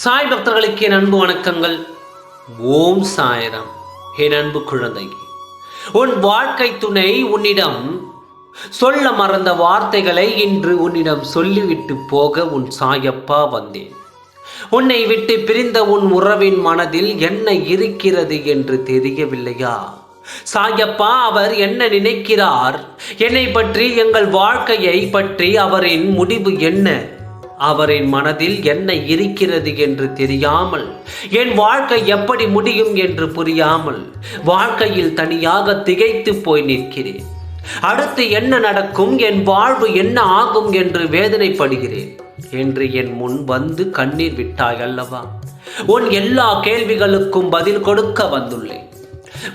சாய் பக்தர்களுக்கு என் அன்பு வணக்கங்கள். ஓம் சாயரம். என் அன்பு குழந்தை உன் வாழ்க்கை துணை உன்னிடம் சொல்ல மறந்த வார்த்தைகளை இன்று உன்னிடம் சொல்லிவிட்டு போக உன் சாயப்பா வந்தேன். உன்னை விட்டு பிரிந்த உன் உறவின் மனதில் என்ன இருக்கிறது என்று தெரியவில்லையா? சாயப்பா அவர் என்ன நினைக்கிறார்? என்னை பற்றி எங்கள் வாழ்க்கையை பற்றி அவரின் முடிவு என்ன? அவரின் மனதில் என்ன இருக்கிறது என்று தெரியாமல் என் வாழ்க்கை எப்படி முடியும் என்று புரியாமல் வாழ்க்கையில் தனியாக திகைத்து போய் நிற்கிறேன். அடுத்து என்ன நடக்கும் என் வாழ்வு என்ன ஆகும் என்று வேதனைப்படுகிறேன் என்று என் முன் வந்து கண்ணீர் விட்டாய் அல்லவா? உன் எல்லா கேள்விகளுக்கும் பதில் கொடுக்க வந்துள்ளேன்.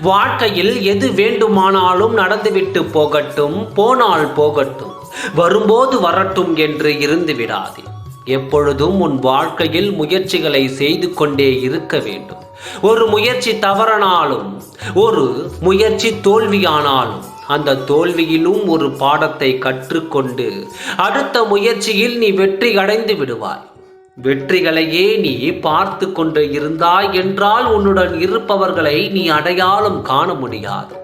வாழ்க்கையில் எது வேண்டுமானாலும் நடந்துவிட்டு போகட்டும் போனால் போகட்டும் வரும்போது வரட்டும் என்று இருந்து விடாதே. எப்பொழுதும் உன் வாழ்க்கையில் முயற்சிகளை செய்து கொண்டே இருக்க வேண்டும். ஒரு முயற்சி தவறனாலும் ஒரு முயற்சி தோல்வியானாலும் அந்த தோல்வியிலும் ஒரு பாடத்தை கற்றுக்கொண்டு அடுத்த முயற்சியில் நீ வெற்றி அடைந்து விடுவாய். வெற்றிகளையே நீ பார்த்து கொண்டு இருந்தாய் என்றால் உன்னுடன் இருப்பவர்களை நீ அடையாளம் காண முடியாது.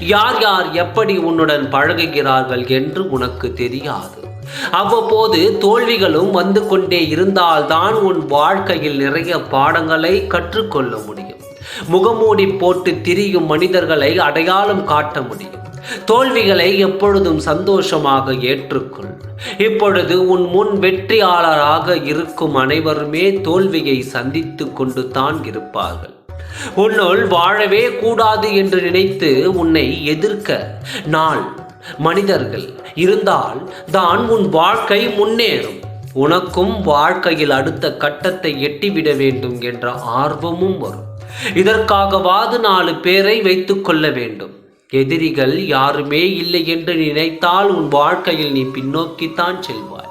யார் யார் எப்படி உன்னுடன் பழகுகிறார்கள் என்று உனக்கு தெரியாது. அவ்வப்போது தோல்விகளும் வந்து கொண்டே இருந்தால்தான் உன் வாழ்க்கையில் நிறைய பாடங்களை கற்றுக்கொள்ள முடியும். முகமூடி போட்டு திரியும் மனிதர்களை அடையாளம் காட்ட முடியும். தோல்விகளை எப்பொழுதும் சந்தோஷமாக ஏற்றுக்கொள். இப்பொழுது உன் முன் வெற்றியாளராக இருக்கும் அனைவருமே தோல்வியை சந்தித்து கொண்டு தான் இருப்பார்கள். உன்னுள் வாழவே கூடாது என்று நினைத்து உன்னை எதிர்க்க நாள் மனிதர்கள் இருந்தால் தான் உன் வாழ்க்கை முன்னேறும். உனக்கும் வாழ்க்கையில் அடுத்த கட்டத்தை எட்டிவிட வேண்டும் என்ற ஆர்வமும் வரும். இதற்காகவாது நாலு பேரை வைத்துக் கொள்ள வேண்டும். எதிரிகள் யாருமே இல்லை என்று நினைத்தால் உன் வாழ்க்கையில் நீ பின்னோக்கித்தான் செல்வாய்.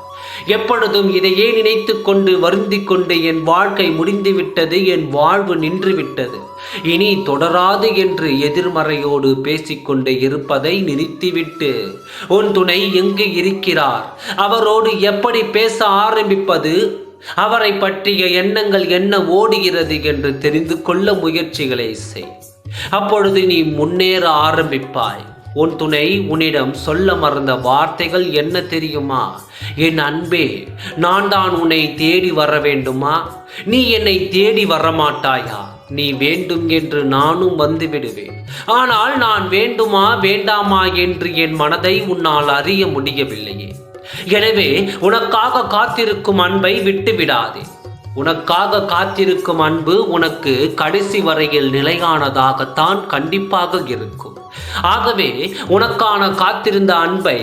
எப்பொழுதும் இதையே நினைத்து கொண்டு வருந்தி கொண்டு என் வாழ்க்கை முடிந்துவிட்டது என் வாழ்வு நின்றுவிட்டது. இனி தொடராது என்று எதிர்மறையோடு பேசிக்கொண்டு இருப்பதை நிறுத்திவிட்டு உன் துணை எங்கு இருக்கிறார்? அவரோடு எப்படி பேச ஆரம்பிப்பது? அவரை பற்றிய எண்ணங்கள் என்ன ஓடுகிறது? என்று தெரிந்து கொள்ள முயற்சிகளை செய். அப்பொழுது நீ முன்னேற ஆரம்பிப்பாய். உன் துணை உன்னிடம் சொல்ல மறந்த வார்த்தைகள் என்ன தெரியுமா? என் அன்பே நான் தான் உன்னை தேடி வர வேண்டுமா? நீ என்னை தேடி வரமாட்டாயா? நீ வேண்டும் என்று நானும் வந்து விடுவேன். ஆனால் நான் வேண்டுமா வேண்டாமா என்று என் மனதை உன்னால் அறிய முடியவில்லையே. எனவே உனக்காக காத்திருக்கும் அன்பை விட்டு விடாதே. உனக்காக காத்திருக்கும் அன்பு உனக்கு கடைசி வரையில் நிலையானதாகத்தான் கண்டிப்பாக இருக்கும். ஆகவே உனக்கான காத்திருந்த அன்பை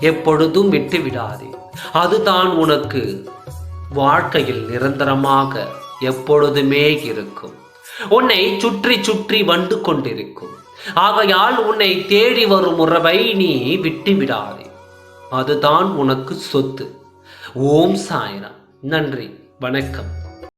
எப்பொழுதும் விட்டு விடாதே அதுதான் உனக்கு வாழ்க்கையில் நிரந்தரமாக எப்பொழுதுமே இருக்கும். உன்னை சுற்றி சுற்றி வந்து கொண்டிருக்கும். ஆகையால் உன்னை தேடி வரும் உறவை நீ விட்டு விடாதே அதுதான் உனக்கு சொத்து. ஓம் சாய்ராம். நன்றி. வணக்கம்.